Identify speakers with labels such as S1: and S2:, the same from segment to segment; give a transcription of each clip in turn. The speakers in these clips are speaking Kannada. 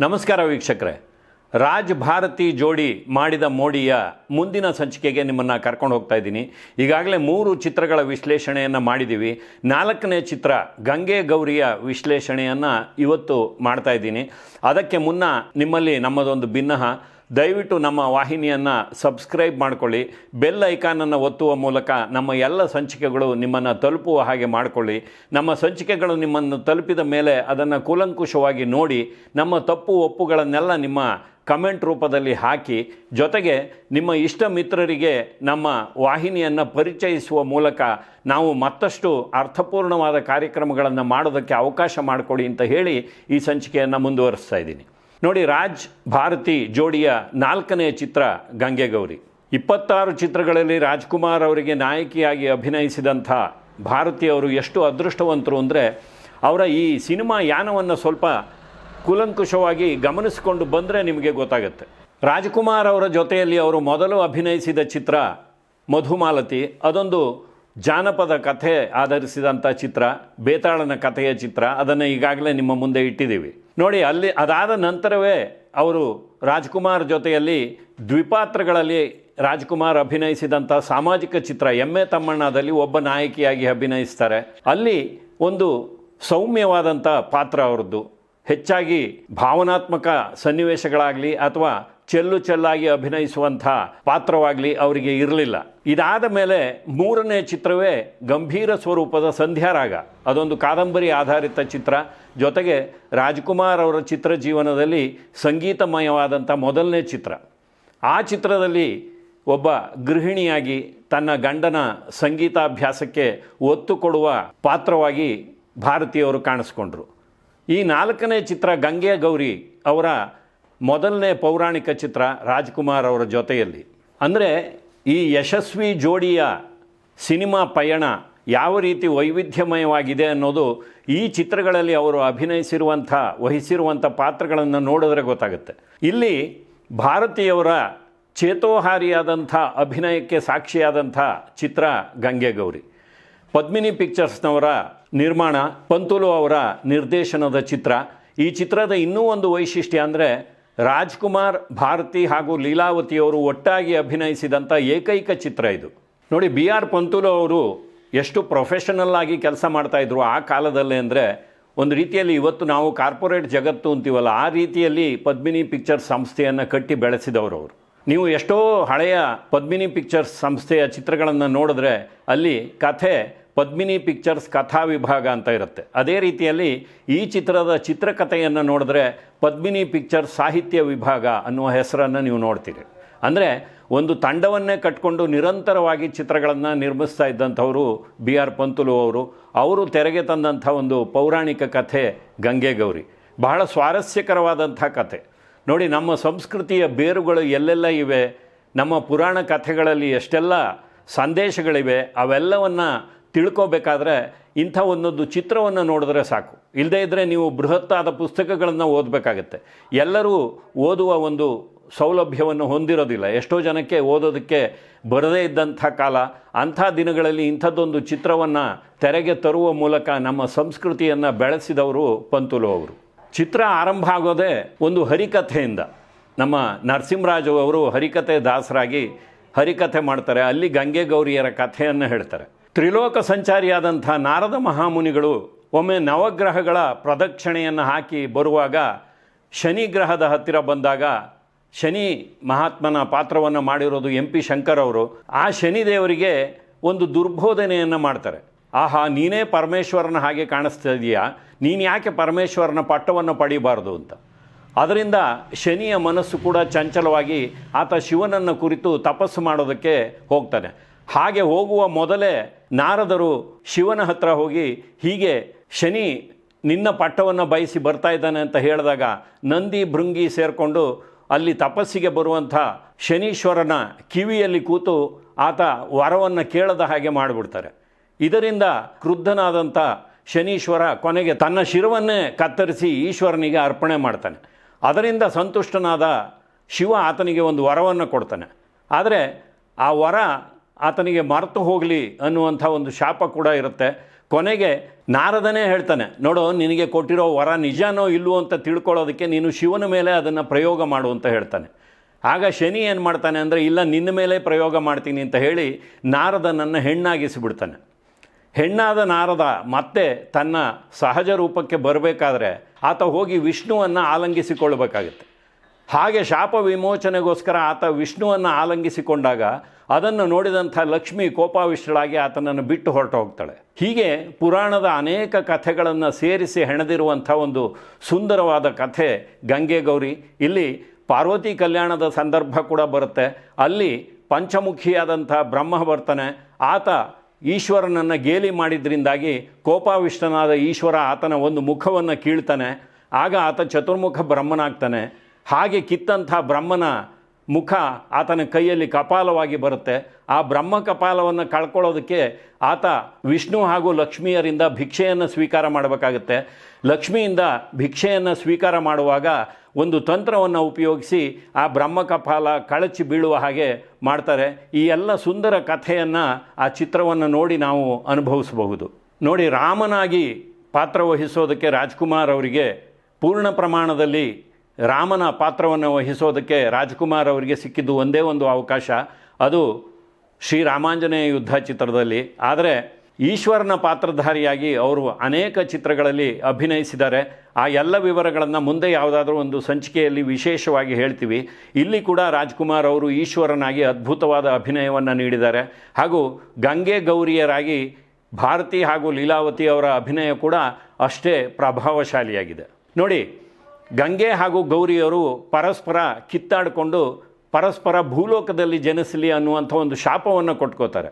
S1: ನಮಸ್ಕಾರ ವೀಕ್ಷಕರೇ. ರಾಜ್ ಭಾರತಿ ಜೋಡಿ ಮಾಡಿದ ಮೋಡಿಯ ಮುಂದಿನ ಸಂಚಿಕೆಗೆ ನಿಮ್ಮನ್ನು ಕರ್ಕೊಂಡು ಹೋಗ್ತಾ ಇದ್ದೀನಿ. ಈಗಾಗಲೇ ಮೂರು ಚಿತ್ರಗಳ ವಿಶ್ಲೇಷಣೆಯನ್ನು ಮಾಡಿದ್ದೀವಿ. ನಾಲ್ಕನೇ ಚಿತ್ರ ಗಂಗೆ ಗೌರಿಯ ವಿಶ್ಲೇಷಣೆಯನ್ನು ಇವತ್ತು ಮಾಡ್ತಾ ಇದ್ದೀನಿ. ಅದಕ್ಕೆ ಮುನ್ನ ನಿಮ್ಮಲ್ಲಿ ನಮ್ಮದೊಂದು ಭಿನ್ನಹ. ದಯವಿಟ್ಟು ನಮ್ಮ ವಾಹಿನಿಯನ್ನು ಸಬ್ಸ್ಕ್ರೈಬ್ ಮಾಡಿಕೊಳ್ಳಿ. ಬೆಲ್ ಐಕಾನನ್ನು ಒತ್ತುವ ಮೂಲಕ ನಮ್ಮ ಎಲ್ಲ ಸಂಚಿಕೆಗಳು ನಿಮ್ಮನ್ನು ತಲುಪುವ ಹಾಗೆ ಮಾಡಿಕೊಳ್ಳಿ. ನಮ್ಮ ಸಂಚಿಕೆಗಳು ನಿಮ್ಮನ್ನು ತಲುಪಿದ ಮೇಲೆ ಅದನ್ನು ಕೂಲಂಕುಷವಾಗಿ ನೋಡಿ, ನಮ್ಮ ತಪ್ಪು ಒಪ್ಪುಗಳನ್ನೆಲ್ಲ ನಿಮ್ಮ ಕಮೆಂಟ್ ರೂಪದಲ್ಲಿ ಹಾಕಿ. ಜೊತೆಗೆ ನಿಮ್ಮ ಇಷ್ಟ ಮಿತ್ರರಿಗೆ ನಮ್ಮ ವಾಹಿನಿಯನ್ನು ಪರಿಚಯಿಸುವ ಮೂಲಕ ನಾವು ಮತ್ತಷ್ಟು ಅರ್ಥಪೂರ್ಣವಾದ ಕಾರ್ಯಕ್ರಮಗಳನ್ನು ಮಾಡೋದಕ್ಕೆ ಅವಕಾಶ ಮಾಡಿಕೊಡಿ ಅಂತ ಹೇಳಿ ಈ ಸಂಚಿಕೆಯನ್ನು ಮುಂದುವರಿಸ್ತಾ ಇದ್ದೀನಿ. ನೋಡಿ, ರಾಜ್ ಭಾರತಿ ಜೋಡಿಯ ನಾಲ್ಕನೇ ಚಿತ್ರ ಗಂಗೆಗೌರಿ. ಇಪ್ಪತ್ತಾರು ಚಿತ್ರಗಳಲ್ಲಿ ರಾಜ್ಕುಮಾರ್ ಅವರಿಗೆ ನಾಯಕಿಯಾಗಿ ಅಭಿನಯಿಸಿದಂಥ ಭಾರತಿ ಅವರು ಎಷ್ಟು ಅದೃಷ್ಟವಂತರು ಅಂದರೆ, ಅವರ ಈ ಸಿನಿಮಾ ಯಾನವನ್ನು ಸ್ವಲ್ಪ ಕೂಲಂಕುಷವಾಗಿ ಗಮನಿಸಿಕೊಂಡು ಬಂದರೆ ನಿಮಗೆ ಗೊತ್ತಾಗುತ್ತೆ. ರಾಜ್ಕುಮಾರ್ ಅವರ ಜೊತೆಯಲ್ಲಿ ಅವರು ಮೊದಲು ಅಭಿನಯಿಸಿದ ಚಿತ್ರ ಮಧುಮಾಲತಿ, ಅದೊಂದು ಜಾನಪದ ಕಥೆ ಆಧರಿಸಿದಂಥ ಚಿತ್ರ, ಬೇತಾಳನ ಕಥೆಯ ಚಿತ್ರ, ಅದನ್ನು ಈಗಾಗಲೇ ನಿಮ್ಮ ಮುಂದೆ ಇಟ್ಟಿದ್ದೀವಿ. ನೋಡಿ, ಅಲ್ಲಿ ಅದಾದ ನಂತರವೇ ಅವರು ರಾಜ್ಕುಮಾರ್ ಜೊತೆಯಲ್ಲಿ ದ್ವಿಪಾತ್ರಗಳಲ್ಲಿ ರಾಜ್ಕುಮಾರ್ ಅಭಿನಯಿಸಿದಂಥ ಸಾಮಾಜಿಕ ಚಿತ್ರ ಎಮ್ಮೆ ತಮ್ಮಣ್ಣದಲ್ಲಿ ಒಬ್ಬ ನಾಯಕಿಯಾಗಿ ಅಭಿನಯಿಸ್ತಾರೆ. ಅಲ್ಲಿ ಒಂದು ಸೌಮ್ಯವಾದಂಥ ಪಾತ್ರ ಅವರದ್ದು. ಹೆಚ್ಚಾಗಿ ಭಾವನಾತ್ಮಕ ಸನ್ನಿವೇಶಗಳಾಗಲಿ ಅಥವಾ ಚೆಲ್ಲು ಚೆಲ್ಲಾಗಿ ಅಭಿನಯಿಸುವಂಥ ಪಾತ್ರವಾಗಲಿ ಅವರಿಗೆ ಇರಲಿಲ್ಲ. ಇದಾದ ಮೇಲೆ ಮೂರನೇ ಚಿತ್ರವೇ ಗಂಭೀರ ಸ್ವರೂಪದ ಸಂಧ್ಯಾರಾಗ. ಅದೊಂದು ಕಾದಂಬರಿ ಆಧಾರಿತ ಚಿತ್ರ. ಜೊತೆಗೆ ರಾಜ್ಕುಮಾರ್ ಅವರ ಚಿತ್ರ ಜೀವನದಲ್ಲಿ ಸಂಗೀತಮಯವಾದಂಥ ಮೊದಲನೇ ಚಿತ್ರ. ಆ ಚಿತ್ರದಲ್ಲಿ ಒಬ್ಬ ಗೃಹಿಣಿಯಾಗಿ ತನ್ನ ಗಂಡನ ಸಂಗೀತಾಭ್ಯಾಸಕ್ಕೆ ಒತ್ತು ಕೊಡುವ ಪಾತ್ರವಾಗಿ ಭಾರತೀಯವರು ಕಾಣಿಸ್ಕೊಂಡ್ರು. ಈ ನಾಲ್ಕನೇ ಚಿತ್ರ ಗಂಗೆ ಗೌರಿ ಅವರ ಮೊದಲನೇ ಪೌರಾಣಿಕ ಚಿತ್ರ ರಾಜ್ಕುಮಾರ್ ಅವರ ಜೊತೆಯಲ್ಲಿ. ಅಂದರೆ ಈ ಯಶಸ್ವಿ ಜೋಡಿಯ ಸಿನಿಮಾ ಪಯಣ ಯಾವ ರೀತಿ ವೈವಿಧ್ಯಮಯವಾಗಿದೆ ಅನ್ನೋದು ಈ ಚಿತ್ರಗಳಲ್ಲಿ ಅವರು ಅಭಿನಯಿಸಿರುವಂಥ, ವಹಿಸಿರುವಂಥ ಪಾತ್ರಗಳನ್ನು ನೋಡಿದ್ರೆ ಗೊತ್ತಾಗುತ್ತೆ. ಇಲ್ಲಿ ಭಾರತೀಯವರ ಚೇತೋಹಾರಿಯಾದಂಥ, ಅಭಿನಯಕ್ಕೆ ಸಾಕ್ಷಿಯಾದಂಥ ಚಿತ್ರ ಗಂಗೆ ಗೌರಿ ಪದ್ಮಿನಿ ಪಿಕ್ಚರ್ಸ್ನವರ ನಿರ್ಮಾಣ, ಪಂತುಲು ಅವರ ನಿರ್ದೇಶನದ ಚಿತ್ರ. ಈ ಚಿತ್ರದ ಇನ್ನೂ ಒಂದು ವೈಶಿಷ್ಟ್ಯ ಅಂದರೆ ರಾಜ್ಕುಮಾರ್, ಭಾರತಿ ಹಾಗೂ ಲೀಲಾವತಿಯವರು ಒಟ್ಟಾಗಿ ಅಭಿನಯಿಸಿದಂಥ ಏಕೈಕ ಚಿತ್ರ ಇದು. ನೋಡಿ, ಬಿ ಆರ್ ಪಂತುಲು ಅವರು ಎಷ್ಟು ಪ್ರೊಫೆಷನಲ್ ಆಗಿ ಕೆಲಸ ಮಾಡ್ತಾಯಿದ್ರು ಆ ಕಾಲದಲ್ಲಿ ಅಂದರೆ ಒಂದು ರೀತಿಯಲ್ಲಿ ಇವತ್ತು ನಾವು ಕಾರ್ಪೊರೇಟ್ ಜಗತ್ತು ಅಂತೀವಲ್ಲ, ಆ ರೀತಿಯಲ್ಲಿ ಪದ್ಮಿನಿ ಪಿಕ್ಚರ್ಸ್ ಸಂಸ್ಥೆಯನ್ನು ಕಟ್ಟಿ ಬೆಳೆಸಿದವರು ಅವರು. ನೀವು ಎಷ್ಟೋ ಹಳೆಯ ಪದ್ಮಿನಿ ಪಿಕ್ಚರ್ಸ್ ಸಂಸ್ಥೆಯ ಚಿತ್ರಗಳನ್ನು ನೋಡಿದ್ರೆ ಅಲ್ಲಿ ಕಥೆ ಪದ್ಮಿನಿ ಪಿಕ್ಚರ್ಸ್ ಕಥಾ ವಿಭಾಗ ಅಂತ ಇರುತ್ತೆ. ಅದೇ ರೀತಿಯಲ್ಲಿ ಈ ಚಿತ್ರದ ಚಿತ್ರಕಥೆಯನ್ನು ನೋಡಿದ್ರೆ ಪದ್ಮಿನಿ ಪಿಕ್ಚರ್ಸ್ ಸಾಹಿತ್ಯ ವಿಭಾಗ ಅನ್ನುವ ಹೆಸರನ್ನು ನೀವು ನೋಡ್ತೀರಿ. ಅಂದರೆ ಒಂದು ತಂಡವನ್ನೇ ಕಟ್ಕೊಂಡು ನಿರಂತರವಾಗಿ ಚಿತ್ರಗಳನ್ನು ನಿರ್ಮಿಸ್ತಾ ಇದ್ದಂಥವರು ಬಿ ಆರ್ ಪಂತುಲು ಅವರು ಅವರು ತೆರೆಗೆ ತಂದಂಥ ಒಂದು ಪೌರಾಣಿಕ ಕಥೆ ಗಂಗೆ ಗೌರಿ. ಬಹಳ ಸ್ವಾರಸ್ಯಕರವಾದಂಥ ಕಥೆ. ನೋಡಿ, ನಮ್ಮ ಸಂಸ್ಕೃತಿಯ ಬೇರುಗಳು ಎಲ್ಲೆಲ್ಲ ಇವೆ? ನಮ್ಮ ಪುರಾಣ ಕಥೆಗಳಲ್ಲಿ ಎಷ್ಟೆಲ್ಲ ಸಂದೇಶಗಳಿವೆ? ಅವೆಲ್ಲವನ್ನು ತಿಳ್ಕೋಬೇಕಾದ್ರೆ ಇಂಥ ಒಂದೊಂದು ಚಿತ್ರವನ್ನು ನೋಡಿದ್ರೆ ಸಾಕು. ಇಲ್ಲದೇ ಇದ್ದರೆ ನೀವು ಬೃಹತ್ತಾದ ಪುಸ್ತಕಗಳನ್ನು ಓದಬೇಕಾಗತ್ತೆ. ಎಲ್ಲರೂ ಓದುವ ಒಂದು ಸೌಲಭ್ಯವನ್ನು ಹೊಂದಿರೋದಿಲ್ಲ. ಎಷ್ಟೋ ಜನಕ್ಕೆ ಓದೋದಕ್ಕೆ ಬರದೇ ಇದ್ದಂಥ ಕಾಲ, ಅಂಥ ದಿನಗಳಲ್ಲಿ ಇಂಥದ್ದೊಂದು ಚಿತ್ರವನ್ನು ತೆರೆಗೆ ತರುವ ಮೂಲಕ ನಮ್ಮ ಸಂಸ್ಕೃತಿಯನ್ನು ಬೆಳೆಸಿದವರು ಪಂತುಲು ಅವರು. ಚಿತ್ರ ಆರಂಭ ಆಗೋದೇ ಒಂದು ಹರಿಕಥೆಯಿಂದ. ನಮ್ಮ ನರಸಿಂಹರಾಜು ಅವರು ಹರಿಕಥೆ ದಾಸರಾಗಿ ಹರಿಕಥೆ ಮಾಡ್ತಾರೆ. ಅಲ್ಲಿ ಗಂಗೆ ಗೌರಿಯರ ಕಥೆಯನ್ನು ಹೇಳ್ತಾರೆ. ತ್ರಿಲೋಕ ಸಂಚಾರಿಯಾದಂಥ ನಾರದ ಮಹಾಮುನಿಗಳು ಒಮ್ಮೆ ನವಗ್ರಹಗಳ ಪ್ರದಕ್ಷಿಣೆಯನ್ನು ಹಾಕಿ ಬರುವಾಗ ಶನಿ ಗ್ರಹದ ಹತ್ತಿರ ಬಂದಾಗ ಶನಿ ಮಹಾತ್ಮನ ಪಾತ್ರವನ್ನು ಮಾಡಿರೋದು ಎಂ ಪಿ ಶಂಕರ್ ಅವರು. ಆ ಶನಿದೇವರಿಗೆ ಒಂದು ದುರ್ಬೋಧನೆಯನ್ನು ಮಾಡ್ತಾರೆ. ಆಹಾ, ನೀನೇ ಪರಮೇಶ್ವರನ ಹಾಗೆ ಕಾಣಿಸ್ತಾ ಇದೆಯಾ? ನೀನು ಯಾಕೆ ಪರಮೇಶ್ವರನ ಪಟ್ಟವನ್ನು ಪಡೀಬಾರ್ದು? ಅಂತ. ಅದರಿಂದ ಶನಿಯ ಮನಸ್ಸು ಕೂಡ ಚಂಚಲವಾಗಿ ಆತ ಶಿವನನ್ನು ಕುರಿತು ತಪಸ್ಸು ಮಾಡೋದಕ್ಕೆ ಹೋಗ್ತಾನೆ. ಹಾಗೆ ಹೋಗುವ ಮೊದಲೇ ನಾರದರು ಶಿವನ ಹತ್ರ ಹೋಗಿ ಹೀಗೆ, ಶನಿ, ನಿನ್ನ ಪಟ್ಟವನ್ನು ಬಯಸಿ ಬರ್ತಾ ಇದ್ದಾನೆ ಅಂತ ಹೇಳಿದಾಗ ನಂದಿ ಭೃಂಗಿ ಸೇರಿಕೊಂಡು ಅಲ್ಲಿ ತಪಸ್ಸಿಗೆ ಬರುವಂಥ ಶನೀಶ್ವರನ ಕಿವಿಯಲ್ಲಿ ಕೂತು ಆತ ವರವನ್ನು ಕೇಳದ ಹಾಗೆ ಮಾಡಿಬಿಡ್ತಾರೆ. ಇದರಿಂದ ಕ್ರುದ್ಧನಾದಂಥ ಶನೀಶ್ವರ ಕೊನೆಗೆ ತನ್ನ ಶಿರವನ್ನೇ ಕತ್ತರಿಸಿ ಈಶ್ವರನಿಗೆ ಅರ್ಪಣೆ ಮಾಡ್ತಾನೆ. ಅದರಿಂದ ಸಂತುಷ್ಟನಾದ ಶಿವ ಆತನಿಗೆ ಒಂದು ವರವನ್ನು ಕೊಡ್ತಾನೆ. ಆದರೆ ಆ ವರ ಆತನಿಗೆ ಮರೆತು ಹೋಗಲಿ ಅನ್ನುವಂಥ ಒಂದು ಶಾಪ ಕೂಡ ಇರುತ್ತೆ. ಕೊನೆಗೆ ನಾರದನೇ ಹೇಳ್ತಾನೆ, ನೋಡು, ನಿನಗೆ ಕೊಟ್ಟಿರೋ ವರ ನಿಜನೋ ಇಲ್ಲವೋ ಅಂತ ತಿಳ್ಕೊಳ್ಳೋದಕ್ಕೆ ನೀನು ಶಿವನ ಮೇಲೆ ಅದನ್ನು ಪ್ರಯೋಗ ಮಾಡು ಅಂತ ಹೇಳ್ತಾನೆ. ಆಗ ಶನಿ ಏನು ಮಾಡ್ತಾನೆ ಅಂದರೆ, ಇಲ್ಲ, ನಿನ್ನ ಮೇಲೆ ಪ್ರಯೋಗ ಮಾಡ್ತೀನಿ ಅಂತ ಹೇಳಿ ನಾರದನನ್ನು ಹೆಣ್ಣಾಗಿಸಿಬಿಡ್ತಾನೆ. ಹೆಣ್ಣಾದ ನಾರದ ಮತ್ತೆ ತನ್ನ ಸಹಜ ರೂಪಕ್ಕೆ ಬರಬೇಕಾದ್ರೆ ಆತ ಹೋಗಿ ವಿಷ್ಣುವನ್ನು ಆಲಂಗಿಸಿಕೊಳ್ಳಬೇಕಾಗುತ್ತೆ ಹಾಗೆ ಶಾಪ ವಿಮೋಚನೆಗೋಸ್ಕರ ಆತ ವಿಷ್ಣುವನ್ನು ಆಲಂಗಿಸಿಕೊಂಡಾಗ ಅದನ್ನು ನೋಡಿದಂಥ ಲಕ್ಷ್ಮಿ ಕೋಪಾವಿಷ್ಟಳಾಗಿ ಆತನನ್ನು ಬಿಟ್ಟು ಹೊರಟು ಹೋಗ್ತಾಳೆ ಹೀಗೆ ಪುರಾಣದ ಅನೇಕ ಕಥೆಗಳನ್ನು ಸೇರಿಸಿ ಹೆಣೆದಿರುವಂಥ ಒಂದು ಸುಂದರವಾದ ಕಥೆ ಗಂಗೆ ಗೌರಿ ಇಲ್ಲಿ ಪಾರ್ವತಿ ಕಲ್ಯಾಣದ ಸಂದರ್ಭ ಕೂಡ ಬರುತ್ತೆ. ಅಲ್ಲಿ ಪಂಚಮುಖಿಯಾದಂಥ ಬ್ರಹ್ಮ ಬರ್ತಾನೆ ಆತ ಈಶ್ವರನನ್ನು ಗೇಲಿ ಮಾಡಿದ್ರಿಂದಾಗಿ ಕೋಪಾವಿಷ್ಟನಾದ ಈಶ್ವರ ಆತನ ಒಂದು ಮುಖವನ್ನು ಕೀಳ್ತಾನೆ. ಆಗ ಆತ ಚತುರ್ಮುಖ ಬ್ರಹ್ಮನಾಗ್ತಾನೆ. ಹಾಗೆ ಕಿತ್ತಂಥ ಬ್ರಹ್ಮನ ಮುಖ ಆತನ ಕೈಯಲ್ಲಿ ಕಪಾಲವಾಗಿ ಬರುತ್ತೆ. ಆ ಬ್ರಹ್ಮ ಕಪಾಲವನ್ನು ಕಳ್ಕೊಳ್ಳೋದಕ್ಕೆ ಆತ ವಿಷ್ಣು ಹಾಗೂ ಲಕ್ಷ್ಮಿಯರಿಂದ ಭಿಕ್ಷೆಯನ್ನು ಸ್ವೀಕಾರ ಮಾಡಬೇಕಾಗುತ್ತೆ. ಲಕ್ಷ್ಮಿಯಿಂದ ಭಿಕ್ಷೆಯನ್ನು ಸ್ವೀಕಾರ ಮಾಡುವಾಗ ಒಂದು ತಂತ್ರವನ್ನು ಉಪಯೋಗಿಸಿ ಆ ಬ್ರಹ್ಮ ಕಪಾಲ ಕಳಚಿ ಬೀಳುವ ಹಾಗೆ ಮಾಡ್ತಾರೆ. ಈ ಎಲ್ಲ ಸುಂದರ ಕಥೆಯನ್ನು ಆ ಚಿತ್ರವನ್ನು ನೋಡಿ ನಾವು ಅನುಭವಿಸಬಹುದು. ನೋಡಿ ರಾಮನಾಗಿ ಪಾತ್ರ ವಹಿಸೋದಕ್ಕೆ ರಾಜ್ಕುಮಾರ್ ಅವರಿಗೆ ಪೂರ್ಣ ಪ್ರಮಾಣದಲ್ಲಿ ರಾಮನ ಪಾತ್ರವನ್ನು ವಹಿಸೋದಕ್ಕೆ ರಾಜ್ಕುಮಾರ್ ಅವರಿಗೆ ಸಿಕ್ಕಿದ್ದು ಒಂದೇ ಒಂದು ಅವಕಾಶ, ಅದು ಶ್ರೀರಾಮಾಂಜನೇಯ ಯುದ್ಧ ಚಿತ್ರದಲ್ಲಿ. ಆದರೆ ಈಶ್ವರನ ಪಾತ್ರಧಾರಿಯಾಗಿ ಅವರು ಅನೇಕ ಚಿತ್ರಗಳಲ್ಲಿ ಅಭಿನಯಿಸಿದ್ದಾರೆ. ಆ ಎಲ್ಲ ವಿವರಗಳನ್ನು ಮುಂದೆ ಯಾವುದಾದ್ರೂ ಒಂದು ಸಂಚಿಕೆಯಲ್ಲಿ ವಿಶೇಷವಾಗಿ ಹೇಳ್ತೀವಿ. ಇಲ್ಲಿ ಕೂಡ ರಾಜ್ಕುಮಾರ್ ಅವರು ಈಶ್ವರನಾಗಿ ಅದ್ಭುತವಾದ ಅಭಿನಯವನ್ನು ನೀಡಿದ್ದಾರೆ. ಹಾಗೂ ಗಂಗೆ ಗೌರಿಯರಾಗಿ ಭಾರತಿ ಹಾಗೂ ಲೀಲಾವತಿ ಅವರ ಅಭಿನಯ ಕೂಡ ಅಷ್ಟೇ ಪ್ರಭಾವಶಾಲಿಯಾಗಿದೆ. ನೋಡಿ ಗಂಗೆ ಹಾಗೂ ಗೌರಿಯವರು ಪರಸ್ಪರ ಕಿತ್ತಾಡಿಕೊಂಡು ಪರಸ್ಪರ ಭೂಲೋಕದಲ್ಲಿ ಜನಿಸಲಿ ಅನ್ನುವಂಥ ಒಂದು ಶಾಪವನ್ನು ಕೊಟ್ಕೋತಾರೆ.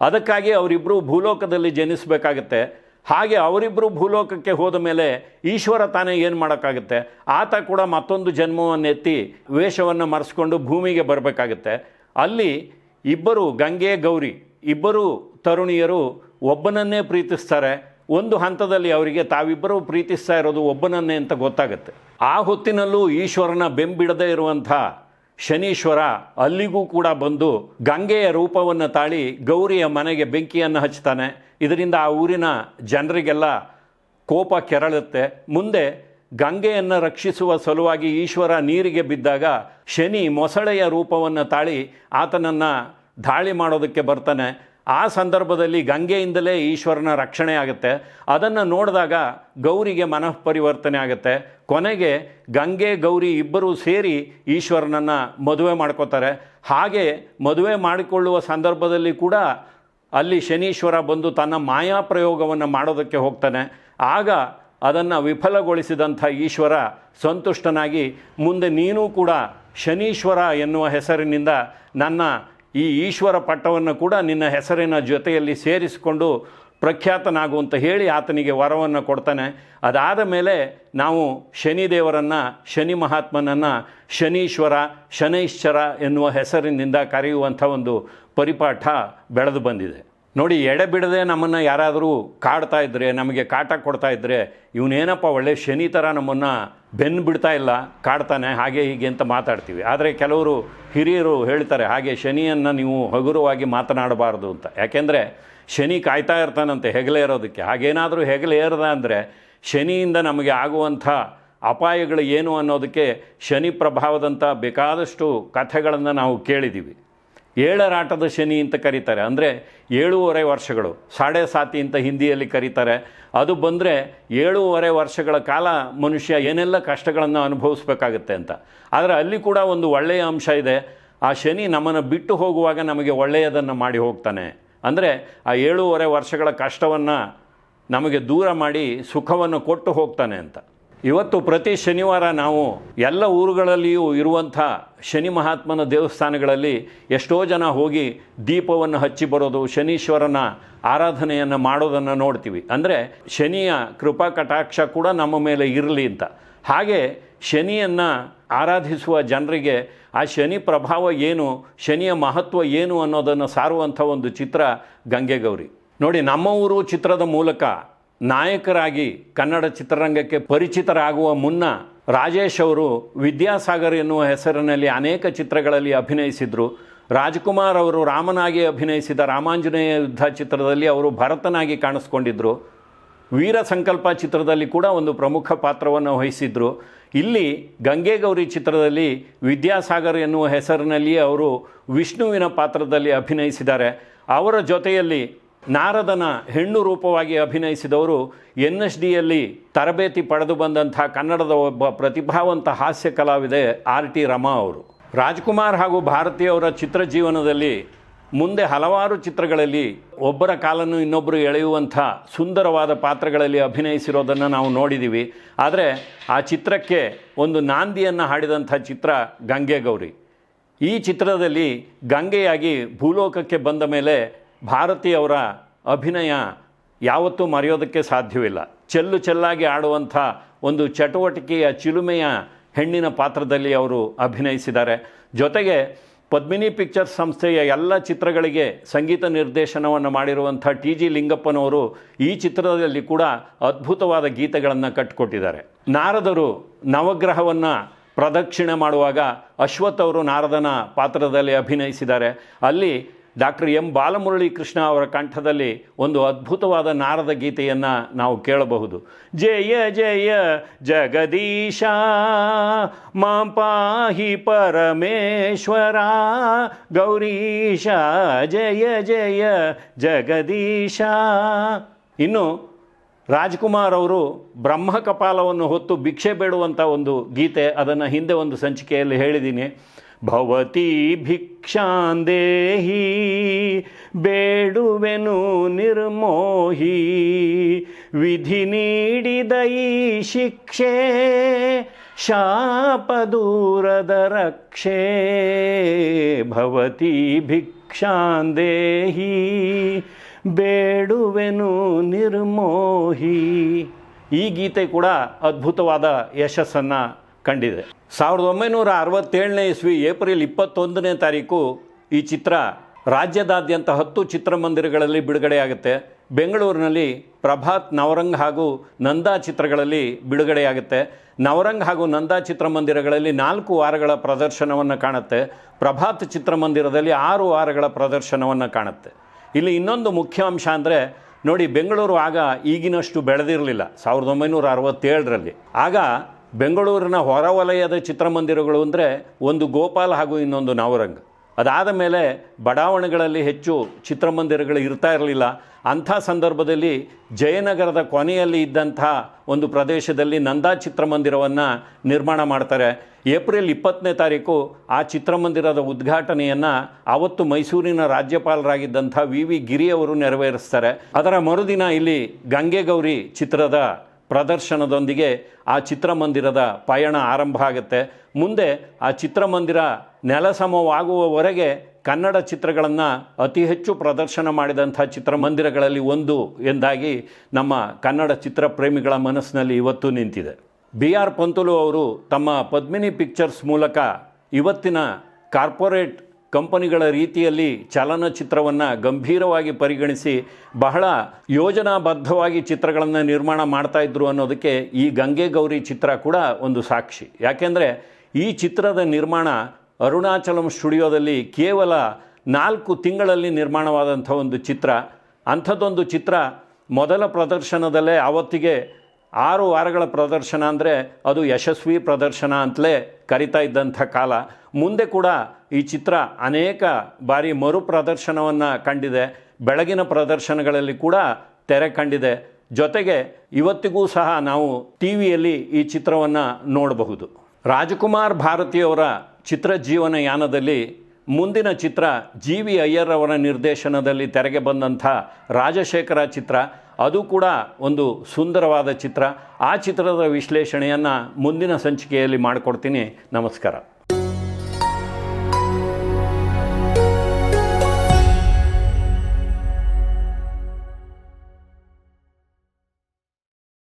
S1: ಅದಕ್ಕಾಗಿ ಅವರಿಬ್ಬರು ಭೂಲೋಕದಲ್ಲಿ ಜನಿಸಬೇಕಾಗತ್ತೆ. ಹಾಗೆ ಅವರಿಬ್ಬರು ಭೂಲೋಕಕ್ಕೆ ಹೋದ ಮೇಲೆ ಈಶ್ವರ ತಾನೇ ಏನು ಮಾಡೋಕ್ಕಾಗುತ್ತೆ? ಆತ ಕೂಡ ಮತ್ತೊಂದು ಜನ್ಮವನ್ನು ಎತ್ತಿ ವೇಷವನ್ನು ಮರೆಸ್ಕೊಂಡು ಭೂಮಿಗೆ ಬರಬೇಕಾಗತ್ತೆ. ಅಲ್ಲಿ ಇಬ್ಬರು ಗಂಗೆ, ಗೌರಿ ಇಬ್ಬರು ತರುಣಿಯರು ಒಬ್ಬನನ್ನೇ ಪ್ರೀತಿಸ್ತಾರೆ. ಒಂದು ಹಂತದಲ್ಲಿ ಅವರಿಗೆ ತಾವಿಬ್ಬರೂ ಪ್ರೀತಿಸ್ತಾ ಇರೋದು ಒಬ್ಬನನ್ನೇ ಅಂತ ಗೊತ್ತಾಗುತ್ತೆ. ಆ ಹೊತ್ತಿನಲ್ಲೂ ಈಶ್ವರನ ಬೆಂಬಿಡದೇ ಇರುವಂಥ ಶನೀಶ್ವರ ಅಲ್ಲಿಗೂ ಕೂಡ ಬಂದು ಗಂಗೆಯ ರೂಪವನ್ನು ತಾಳಿ ಗೌರಿಯ ಮನೆಗೆ ಬೆಂಕಿಯನ್ನು ಹಚ್ತಾನೆ. ಇದರಿಂದ ಆ ಊರಿನ ಜನರಿಗೆಲ್ಲ ಕೋಪ ಕೆರಳುತ್ತೆ. ಮುಂದೆ ಗಂಗೆಯನ್ನು ರಕ್ಷಿಸುವ ಸಲುವಾಗಿ ಈಶ್ವರ ನೀರಿಗೆ ಬಿದ್ದಾಗ ಶನಿ ಮೊಸಳೆಯ ರೂಪವನ್ನು ತಾಳಿ ಆತನನ್ನು ದಾಳಿ ಮಾಡೋದಕ್ಕೆ ಬರ್ತಾನೆ. ಆ ಸಂದರ್ಭದಲ್ಲಿ ಗಂಗೆಯಿಂದಲೇ ಈಶ್ವರನ ರಕ್ಷಣೆ ಆಗುತ್ತೆ. ಅದನ್ನು ನೋಡಿದಾಗ ಗೌರಿಗೆ ಮನಃ ಪರಿವರ್ತನೆ ಆಗುತ್ತೆ. ಕೊನೆಗೆ ಗಂಗೆ, ಗೌರಿ ಇಬ್ಬರೂ ಸೇರಿ ಈಶ್ವರನನ್ನು ಮದುವೆ ಮಾಡ್ಕೋತಾರೆ. ಹಾಗೆ ಮದುವೆ ಮಾಡಿಕೊಳ್ಳುವ ಸಂದರ್ಭದಲ್ಲಿ ಕೂಡ ಅಲ್ಲಿ ಶನೀಶ್ವರ ಬಂದು ತನ್ನ ಮಾಯಾ ಪ್ರಯೋಗವನ್ನು ಮಾಡೋದಕ್ಕೆ ಹೋಗ್ತಾನೆ. ಆಗ ಅದನ್ನು ವಿಫಲಗೊಳಿಸಿದಂಥ ಈಶ್ವರ ಸಂತುಷ್ಟನಾಗಿ ಮುಂದೆ ನೀನು ಕೂಡ ಶನೀಶ್ವರ ಎನ್ನುವ ಹೆಸರಿನಿಂದ ನನ್ನ ಈ ಈಶ್ವರ ಪಟ್ಟವನ್ನು ಕೂಡ ನಿನ್ನ ಹೆಸರಿನ ಜೊತೆಯಲ್ಲಿ ಸೇರಿಸಿಕೊಂಡು ಪ್ರಖ್ಯಾತನಾಗುವಂತ ಹೇಳಿ ಆತನಿಗೆ ವರವನ್ನು ಕೊಡ್ತಾನೆ. ಅದಾದ ಮೇಲೆ ನಾವು ಶನಿದೇವರನ್ನು, ಶನಿ ಮಹಾತ್ಮನನ್ನು, ಶನೀಶ್ವರ ಶನೈಶ್ವರ ಎನ್ನುವ ಹೆಸರಿನಿಂದ ಕರೆಯುವಂಥ ಒಂದು ಪರಿಪಾಠ ಬೆಳೆದು ಬಂದಿದೆ. ನೋಡಿ, ಎಡೆ ಬಿಡದೆ ನಮ್ಮನ್ನು ಯಾರಾದರೂ ಕಾಡ್ತಾ ಇದ್ದರೆ ನಮಗೆ ಕಾಟ ಕೊಡ್ತಾ ಇದ್ದರೆ ಇವನೇನಪ್ಪ ಒಳ್ಳೆ ಶನಿ ಥರ ನಮ್ಮನ್ನು ಬೆನ್ನು ಬಿಡ್ತಾ ಇಲ್ಲ, ಕಾಡ್ತಾನೆ, ಹಾಗೆ ಹೀಗೆ ಅಂತ ಮಾತಾಡ್ತೀವಿ. ಆದರೆ ಕೆಲವರು ಹಿರಿಯರು ಹೇಳ್ತಾರೆ, ಹಾಗೆ ಶನಿಯನ್ನು ನೀವು ಹಗುರವಾಗಿ ಮಾತನಾಡಬಾರ್ದು ಅಂತ. ಯಾಕೆಂದರೆ, ಶನಿ ಕಾಯ್ತಾ ಇರ್ತಾನಂತೆ, ಹೆಗಲೇ ಇರೋದಕ್ಕೆ. ಹಾಗೇನಾದರೂ ಹೆಗಲೇ ಏರ್ದ ಅಂದರೆ, ಶನಿಯಿಂದ ನಮಗೆ ಆಗುವಂಥ ಅಪಾಯಗಳು ಏನು ಅನ್ನೋದಕ್ಕೆ ಶನಿ ಪ್ರಭಾವದಂಥ ಬೇಕಾದಷ್ಟು ಕಥೆಗಳನ್ನು ನಾವು ಕೇಳಿದ್ದೀವಿ. ಏಳರಾಟದ ಶನಿ ಅಂತ ಕರೀತಾರೆ. ಅಂದರೆ ಏಳೂವರೆ ವರ್ಷಗಳು. ಸಾಡೆ ಸಾತಿ ಅಂತ ಹಿಂದಿಯಲ್ಲಿ ಕರೀತಾರೆ. ಅದು ಬಂದರೆ ಏಳೂವರೆ ವರ್ಷಗಳ ಕಾಲ ಮನುಷ್ಯ ಏನೆಲ್ಲ ಕಷ್ಟಗಳನ್ನು ಅನುಭವಿಸ್ಬೇಕಾಗತ್ತೆ ಅಂತ. ಆದರೆ ಅಲ್ಲಿ ಕೂಡ ಒಂದು ಒಳ್ಳೆಯ ಅಂಶ ಇದೆ. ಆ ಶನಿ ನಮ್ಮನ್ನು ಬಿಟ್ಟು ಹೋಗುವಾಗ ನಮಗೆ ಒಳ್ಳೆಯದನ್ನು ಮಾಡಿ ಹೋಗ್ತಾನೆ. ಅಂದರೆ ಆ ಏಳೂವರೆ ವರ್ಷಗಳ ಕಷ್ಟವನ್ನು ನಮಗೆ ದೂರ ಮಾಡಿ ಸುಖವನ್ನು ಕೊಟ್ಟು ಹೋಗ್ತಾನೆ ಅಂತ. ಇವತ್ತು ಪ್ರತಿ ಶನಿವಾರ ನಾವು ಎಲ್ಲ ಊರುಗಳಲ್ಲಿಯೂ ಇರುವಂಥ ಶನಿ ಮಹಾತ್ಮನ ದೇವಸ್ಥಾನಗಳಲ್ಲಿ ಎಷ್ಟೋ ಜನ ಹೋಗಿ ದೀಪವನ್ನು ಹಚ್ಚಿ ಬರೋದು, ಶನೀಶ್ವರನ ಆರಾಧನೆಯನ್ನು ಮಾಡೋದನ್ನು ನೋಡ್ತೀವಿ. ಅಂದರೆ ಶನಿಯ ಕೃಪಾ ಕಟಾಕ್ಷ ಕೂಡ ನಮ್ಮ ಮೇಲೆ ಇರಲಿ ಅಂತ. ಹಾಗೆ ಶನಿಯನ್ನು ಆರಾಧಿಸುವ ಜನರಿಗೆ ಆ ಶನಿ ಪ್ರಭಾವ ಏನು, ಶನಿಯ ಮಹತ್ವ ಏನು ಅನ್ನೋದನ್ನು ಸಾರುವಂಥ ಒಂದು ಚಿತ್ರ ಗಂಗೆಗೌರಿ. ನೋಡಿ, ನಮ್ಮ ಊರು ಚಿತ್ರದ ಮೂಲಕ ನಾಯಕರಾಗಿ ಕನ್ನಡ ಚಿತ್ರರಂಗಕ್ಕೆ ಪರಿಚಿತರಾಗುವ ಮುನ್ನ ರಾಜೇಶ್ ಅವರು ವಿದ್ಯಾಸಾಗರ್ ಎನ್ನುವ ಹೆಸರಿನಲ್ಲಿ ಅನೇಕ ಚಿತ್ರಗಳಲ್ಲಿ ಅಭಿನಯಿಸಿದರು. ರಾಜ್ಕುಮಾರ್ ಅವರು ರಾಮನಾಗಿ ಅಭಿನಯಿಸಿದ ರಾಮಾಂಜನೇಯ ಯುದ್ಧ ಚಿತ್ರದಲ್ಲಿ ಅವರು ಭರತನಾಗಿ ಕಾಣಿಸ್ಕೊಂಡಿದ್ದರು ವೀರ ಸಂಕಲ್ಪ ಚಿತ್ರದಲ್ಲಿ ಕೂಡ ಒಂದು ಪ್ರಮುಖ ಪಾತ್ರವನ್ನು ವಹಿಸಿದ್ರು. ಇಲ್ಲಿ ಗಂಗೆಗೌರಿ ಚಿತ್ರದಲ್ಲಿ ವಿದ್ಯಾಸಾಗರ್ ಎನ್ನುವ ಹೆಸರಿನಲ್ಲಿ ಅವರು ವಿಷ್ಣುವಿನ ಪಾತ್ರದಲ್ಲಿ ಅಭಿನಯಿಸಿದ್ದಾರೆ. ಅವರ ಜೊತೆಯಲ್ಲಿ ನಾರದನ ಹೆಣ್ಣು ರೂಪವಾಗಿ ಅಭಿನಯಿಸಿದವರು ಎನ್ ಎಸ್ ಡಿಯಲ್ಲಿ ತರಬೇತಿ ಪಡೆದು ಬಂದಂಥ ಕನ್ನಡದ ಒಬ್ಬ ಪ್ರತಿಭಾವಂತ ಹಾಸ್ಯ ಕಲಾವಿದೆ ಆರ್ ಟಿ ರಮಾ ಅವರು. ರಾಜ್ಕುಮಾರ್ ಹಾಗೂ ಭಾರತೀಯವರ ಚಿತ್ರ ಜೀವನದಲ್ಲಿ ಮುಂದೆ ಹಲವಾರು ಚಿತ್ರಗಳಲ್ಲಿ ಒಬ್ಬರ ಕಾಲನ್ನು ಇನ್ನೊಬ್ಬರು ಎಳೆಯುವಂಥ ಸುಂದರವಾದ ಪಾತ್ರಗಳಲ್ಲಿ ಅಭಿನಯಿಸಿರೋದನ್ನು ನಾವು ನೋಡಿದ್ದೀವಿ. ಆದರೆ ಆ ಚಿತ್ರಕ್ಕೆ ಒಂದು ನಾಂದಿಯನ್ನು ಹಾಡಿದಂಥ ಚಿತ್ರ ಗಂಗೆ ಗೌರಿ ಈ ಚಿತ್ರದಲ್ಲಿ ಗಂಗೆಯಾಗಿ ಭೂಲೋಕಕ್ಕೆ ಬಂದ ಮೇಲೆ ಭಾರತೀಯವರ ಅಭಿನಯ ಯಾವತ್ತೂ ಮರೆಯೋದಕ್ಕೆ ಸಾಧ್ಯವಿಲ್ಲ. ಚೆಲ್ಲು ಚೆಲ್ಲಾಗಿ ಆಡುವಂಥ ಒಂದು ಚಟುವಟಿಕೆಯ ಚಿಲುಮೆಯ ಹೆಣ್ಣಿನ ಪಾತ್ರದಲ್ಲಿ ಅವರು ಅಭಿನಯಿಸಿದ್ದಾರೆ. ಜೊತೆಗೆ ಪದ್ಮಿನಿ ಪಿಕ್ಚರ್ಸ್ ಸಂಸ್ಥೆಯ ಎಲ್ಲ ಚಿತ್ರಗಳಿಗೆ ಸಂಗೀತ ನಿರ್ದೇಶನವನ್ನು ಮಾಡಿರುವಂಥ ಟಿ ಜಿ ಲಿಂಗಪ್ಪನವರು ಈ ಚಿತ್ರದಲ್ಲಿ ಕೂಡ ಅದ್ಭುತವಾದ ಗೀತೆಗಳನ್ನು ಕಟ್ಟಿಕೊಟ್ಟಿದ್ದಾರೆ ನಾರದರು ನವಗ್ರಹವನ್ನು ಪ್ರದಕ್ಷಿಣೆ ಮಾಡುವಾಗ ಅಶ್ವಥ್ ಅವರು ನಾರದನ ಪಾತ್ರದಲ್ಲಿ ಅಭಿನಯಿಸಿದ್ದಾರೆ. ಅಲ್ಲಿ ಡಾಕ್ಟರ್ ಎಂ ಬಾಲಮುರಳಿ ಕೃಷ್ಣ ಅವರ ಕಂಠದಲ್ಲಿ ಒಂದು ಅದ್ಭುತವಾದ ನಾರದ ಗೀತೆಯನ್ನು ನಾವು ಕೇಳಬಹುದು. ಜಯ ಜಯ ಜಗದೀಶ, ಮಾಂ ಪಾಹಿ ಪರಮೇಶ್ವರ, ಗೌರೀಶ, ಜಯ ಜಯ ಜಗದೀಶ. ಇನ್ನು ರಾಜ್ಕುಮಾರ್ ಅವರು ಬ್ರಹ್ಮ ಕಪಾಲವನ್ನು ಹೊತ್ತು ಭಿಕ್ಷೆ ಬೇಡುವಂಥ ಒಂದು ಗೀತೆ ಅದನ್ನು ಹಿಂದೆ ಒಂದು ಸಂಚಿಕೆಯಲ್ಲಿ ಹೇಳಿದ್ದೀನಿ. ಭವತಿ ಭಿಕ್ಷಾಂದೇಹಿ ಬೇಡುವೆನು ನಿರ್ಮೋಹಿ. ವಿಧಿ ನೀಡಿದ ಈ ಶಿಕ್ಷೆ ಶಾಪ ದೂರದ ರಕ್ಷೆ. ಭವತಿ ಭಿಕ್ಷಾಂದೇಹಿ ಬೇಡುವೆನು ನಿರ್ಮೋಹಿ. ಈ ಗೀತೆ ಕೂಡ ಅದ್ಭುತವಾದ ಯಶಸ್ಸನ್ನು ಕಂಡಿದೆ. ಸಾವಿರದ ಒಂಬೈನೂರ ಅರವತ್ತೇಳನೇ ಇಸ್ವಿ ಏಪ್ರಿಲ್ ಇಪ್ಪತ್ತೊಂದನೇ ತಾರೀಕು ಈ ಚಿತ್ರ ರಾಜ್ಯದಾದ್ಯಂತ ಹತ್ತು ಚಿತ್ರಮಂದಿರಗಳಲ್ಲಿ ಬಿಡುಗಡೆಯಾಗುತ್ತೆ. ಬೆಂಗಳೂರಿನಲ್ಲಿ ಪ್ರಭಾತ್ ನವರಂಗ್ ಹಾಗೂ ನಂದಾ ಚಿತ್ರಗಳಲ್ಲಿ ಬಿಡುಗಡೆಯಾಗುತ್ತೆ. ನವರಂಗ್ ಹಾಗೂ ನಂದಾ ಚಿತ್ರಮಂದಿರಗಳಲ್ಲಿ ನಾಲ್ಕು ವಾರಗಳ ಪ್ರದರ್ಶನವನ್ನು ಕಾಣುತ್ತೆ. ಪ್ರಭಾತ್ ಚಿತ್ರಮಂದಿರದಲ್ಲಿ ಆರು ವಾರಗಳ ಪ್ರದರ್ಶನವನ್ನು ಕಾಣುತ್ತೆ. ಇಲ್ಲಿ ಇನ್ನೊಂದು ಮುಖ್ಯ ಅಂಶ ಅಂದರೆ, ನೋಡಿ, ಬೆಂಗಳೂರು ಆಗ ಈಗಿನಷ್ಟು ಬೆಳೆದಿರಲಿಲ್ಲ, ಸಾವಿರದ ಒಂಬೈನೂರ ಅರವತ್ತೇಳರಲ್ಲಿ. ಆಗ ಬೆಂಗಳೂರಿನ ಹೊರವಲಯದ ಚಿತ್ರಮಂದಿರಗಳು ಅಂದರೆ ಒಂದು ಗೋಪಾಲ್ ಹಾಗೂ ಇನ್ನೊಂದು ನವರಂಗ್. ಅದಾದ ಮೇಲೆ ಬಡಾವಣೆಗಳಲ್ಲಿ ಹೆಚ್ಚು ಚಿತ್ರಮಂದಿರಗಳು ಇರ್ತಾ ಇರಲಿಲ್ಲ. ಅಂಥ ಸಂದರ್ಭದಲ್ಲಿ ಜಯನಗರದ ಕೊನೆಯಲ್ಲಿ ಇದ್ದಂಥ ಒಂದು ಪ್ರದೇಶದಲ್ಲಿ ನಂದಾ ಚಿತ್ರಮಂದಿರವನ್ನು ನಿರ್ಮಾಣ ಮಾಡ್ತಾರೆ. ಏಪ್ರಿಲ್ ಇಪ್ಪತ್ತನೇ ತಾರೀಕು ಆ ಚಿತ್ರಮಂದಿರದ ಉದ್ಘಾಟನೆಯನ್ನು ಆವತ್ತು ಮೈಸೂರಿನ ರಾಜ್ಯಪಾಲರಾಗಿದ್ದಂಥ ವಿ ವಿ ಗಿರಿಯವರು ನೆರವೇರಿಸ್ತಾರೆ. ಅದರ ಮರುದಿನ ಇಲ್ಲಿ ಗಂಗೆಗೌರಿ ಚಿತ್ರದ ಪ್ರದರ್ಶನದೊಂದಿಗೆ ಆ ಚಿತ್ರಮಂದಿರದ ಪಯಣ ಆರಂಭ ಆಗುತ್ತೆ. ಮುಂದೆ ಆ ಚಿತ್ರಮಂದಿರ ನೆಲಸಮವಾಗುವವರೆಗೆ ಕನ್ನಡ ಚಿತ್ರಗಳನ್ನು ಅತಿ ಹೆಚ್ಚು ಪ್ರದರ್ಶನ ಮಾಡಿದಂಥ ಚಿತ್ರಮಂದಿರಗಳಲ್ಲಿ ಒಂದು ಎಂದಾಗಿ ನಮ್ಮ ಕನ್ನಡ ಚಿತ್ರಪ್ರೇಮಿಗಳ ಮನಸ್ಸಿನಲ್ಲಿ ಇವತ್ತು ನಿಂತಿದೆ. ಬಿ ಆರ್ ಪಂತುಲು ಅವರು ತಮ್ಮ ಪದ್ಮಿನಿ ಪಿಕ್ಚರ್ಸ್ ಮೂಲಕ ಇವತ್ತಿನ ಕಾರ್ಪೊರೇಟ್ ಕಂಪನಿಗಳ ರೀತಿಯಲ್ಲಿ ಚಲನಚಿತ್ರವನ್ನು ಗಂಭೀರವಾಗಿ ಪರಿಗಣಿಸಿ ಬಹಳ ಯೋಜನಾಬದ್ಧವಾಗಿ ಚಿತ್ರಗಳನ್ನು ನಿರ್ಮಾಣ ಮಾಡ್ತಾಯಿದ್ರು ಅನ್ನೋದಕ್ಕೆ ಈ ಗಂಗೆ ಗೌರಿ ಚಿತ್ರ ಕೂಡ ಒಂದು ಸಾಕ್ಷಿ. ಯಾಕೆಂದರೆ ಈ ಚಿತ್ರದ ನಿರ್ಮಾಣ ಅರುಣಾಚಲಂ ಸ್ಟುಡಿಯೋದಲ್ಲಿ ಕೇವಲ ನಾಲ್ಕು ತಿಂಗಳಲ್ಲಿ ನಿರ್ಮಾಣವಾದಂಥ ಒಂದು ಚಿತ್ರ. ಅಂಥದ್ದೊಂದು ಚಿತ್ರ ಮೊದಲ ಪ್ರದರ್ಶನದಲ್ಲೇ ಆವತ್ತಿಗೆ ಆರು ವಾರಗಳ ಪ್ರದರ್ಶನ ಅಂದರೆ ಅದು ಯಶಸ್ವಿ ಪ್ರದರ್ಶನ ಅಂತಲೇ ಕರಿತಾ ಇದ್ದಂಥ ಕಾಲ, ಮುಂದೆ ಕೂಡ ಈ ಚಿತ್ರ ಅನೇಕ ಬಾರಿ ಮರು ಪ್ರದರ್ಶನವನ್ನು ಕಂಡಿದೆ. ಬೆಳಗಿನ ಪ್ರದರ್ಶನಗಳಲ್ಲಿ ಕೂಡ ತೆರೆ ಕಂಡಿದೆ. ಜೊತೆಗೆ ಇವತ್ತಿಗೂ ಸಹ ನಾವು ಟಿ ವಿಯಲ್ಲಿ ಈ ಚಿತ್ರವನ್ನು ನೋಡಬಹುದು. ರಾಜಕುಮಾರ್ ಭಾರತಿಯವರ ಚಿತ್ರ ಜೀವನ ಯಾನದಲ್ಲಿ ಮುಂದಿನ ಚಿತ್ರ ಜಿ ವಿ ಅಯ್ಯರ್ ಅವರ ನಿರ್ದೇಶನದಲ್ಲಿ ತೆರೆಗೆ ಬಂದಂಥ ರಾಜಶೇಖರ ಚಿತ್ರ. ಅದು ಕೂಡ ಒಂದು ಸುಂದರವಾದ ಚಿತ್ರ. ಆ ಚಿತ್ರದ ವಿಶ್ಲೇಷಣೆಯನ್ನು ಮುಂದಿನ ಸಂಚಿಕೆಯಲ್ಲಿ ಮಾಡಿಕೊಡ್ತೀನಿ. ನಮಸ್ಕಾರ.